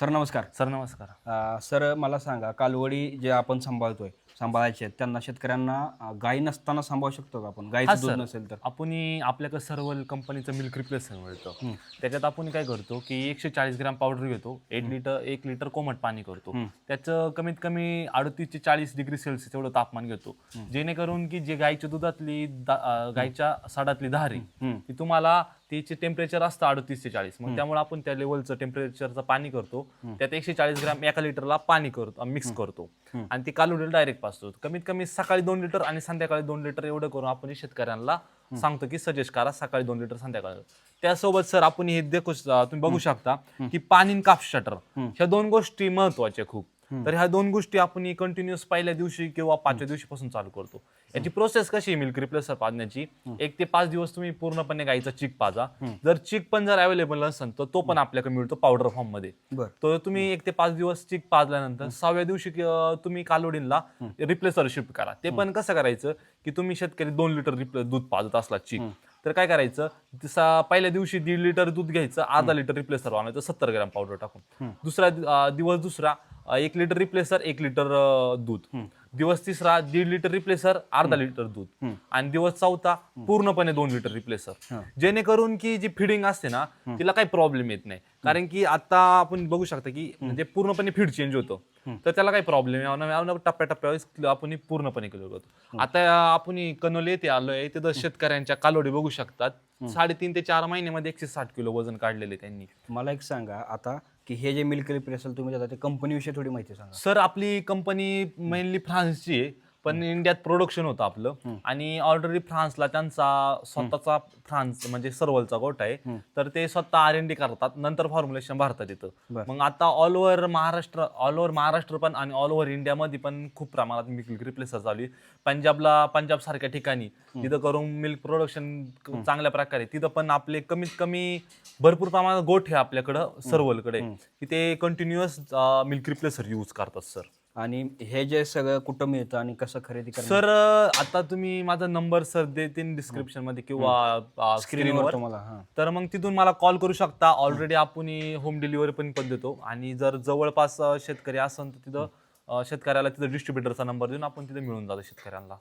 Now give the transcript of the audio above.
Sir नमस्कार. Sir नमस्कार. अ, sir मला सांगा कालवडी जे आपण सांभाळतोय सांभाळायचे आहेत त्यांना शेतकऱ्यांना अ, गाई नसताना सांभाळू शकतो का आपण? गाईचं दूध. नसेल तर. आपण आपल्याकडे सर्वल कंपनीचं मिल्क रिप्लेसमेंट मिळतं. त्याच्यात आपण काय करतो की एकशे चाळीस ग्राम पावडर घेतो एक लिटर एक लिटर कोमट पाणी करतो. त्याचं कमीत कमी अडतीस ते चाळीस डिग्री सेल्सिअस एवढं तापमान घेतो. जेणेकरून की जे गाईच्या दुधातली दा- अं, गाईच्या साडातली धारी ती तुम्हाला तिचे टेम्परेचर असतं अडतीस ते चाळीस. मग त्यामुळे आपण त्या लेवलचं टेम्परेचरचं पाणी करतो. त्यात एकशे चाळीस ग्राम एका लिटरला पाणी करतो मिक्स करतो. आणि ती कालवडीला डायरेक्ट पाचतो कमीत कमी सकाळी दोन लिटर आणि संध्याकाळी दोन लिटर एवढं करून आपण शेतकऱ्यांना सांगतो की सजेस्ट करा सकाळी दोन लिटर संध्याकाळी. त्यासोबत सर आपण हे देखो तुम्ही बघू शकता की पाणी आणि काप शटर ह्या दोन गोष्टी महत्त्वाच्या खूप. तर ह्या दोन गोष्टी आपण कंटिन्युअस पहिल्या दिवशी किंवा पाचव्या दिवशीपासून चालू करतो. याची प्रोसेस कशी मिल्क रिप्लेसर पाजण्याची? एक ते पाच दिवस तुम्ही पूर्णपणे गाईचा चीक पाजा. जर चीक पण जर अवेलेबल नसेल तर तो पण आपल्याकडे मिळतो पावडर फॉर्ममध्ये. तर तुम्ही एक ते पाच दिवस चिक पाजल्यानंतर सहाव्या दिवशी तुम्ही कालोडीनला रिप्लेसर शिफ्ट करा. ते पण कसं करायचं की तुम्ही शेतकरी दोन लिटर दूध पाजत असला चिक. तर काय करायचं? पहिल्या दिवशी दीड लिटर दूध घ्यायचं अर्धा लिटर रिप्लेसर आणायचं सत्तर ग्रॅम पावडर टाकून. दुसरा दिवस दुसरा एक लिटर रिप्लेसर एक लिटर दूध. दिवस तिसरा दीड लिटर रिप्लेसर अर्धा लिटर दूध. आणि दिवस चौथा पूर्णपणे दोन लिटर रिप्लेसर जेणेकरून की जी फिडिंग असते ना तिला काही प्रॉब्लेम येत नाही. कारण की आता आपण बघू शकता की म्हणजे पूर्णपणे फीड चेंज होतो. तर त्याला काही प्रॉब्लेम यावं टप्प्याटप्प्यावर आपण पूर्णपणे केलं होतं आता आपण कनोले येथे आलोय तिथं शेतकऱ्यांच्या कालोडी बघू शकतात. साडेतीन ते चार महिन्यामध्ये एकशे साठ किलो वजन काढलेले त्यांनी. मला एक सांगा आता की हे जे मिल्क रिप्रेसल तुम्ही जाता ते कंपनीविषयी थोडी माहिती सांगा. सर आपली कंपनी मेनली फ्रान्सची आहे. पण इंडियात प्रोडक्शन होतं आपलं. आणि ऑलरेडी फ्रान्सला त्यांचा स्वतःचा फ्रान्स म्हणजे सर्वलचा गोट आहे. तर ते स्वतः आर एन डी करतात. नंतर फॉर्म्युलेशन भारतात येतं. मग आता all over Maharashtra all over Maharashtra पण आणि ऑल ओव्हर इंडियामध्ये पण खूप प्रमाणात मिल्क रिप्लेसर चालू आहे. पंजाबला पंजाब सारख्या ठिकाणी तिथं करून मिल्क प्रोडक्शन चांगल्या प्रकारे तिथं पण आपले कमीत कमी भरपूर प्रमाणात गोठ आहे आपल्याकडं सर्वलकडे. की ते कंटिन्युअस मिल्क रिप्लेसर यूज करतात सर आणि हे जे सगळं कुठं मिळतं आणि कसं खरेदी सर आता तुम्ही माझा नंबर सर देतील डिस्क्रिप्शनमध्ये किंवा स्क्रीनवर तुम्हाला हां. तर मग तिथून मला कॉल करू शकता. ऑलरेडी आपण होम डिलिव्हरी पण पण देतो. आणि जर जवळपास शेतकरी असेल तर तिथं शेतकऱ्याला तिथं डिस्ट्रीब्युटरचा नंबर देऊन आपण तिथं मिळून जातो शेतकऱ्यांना.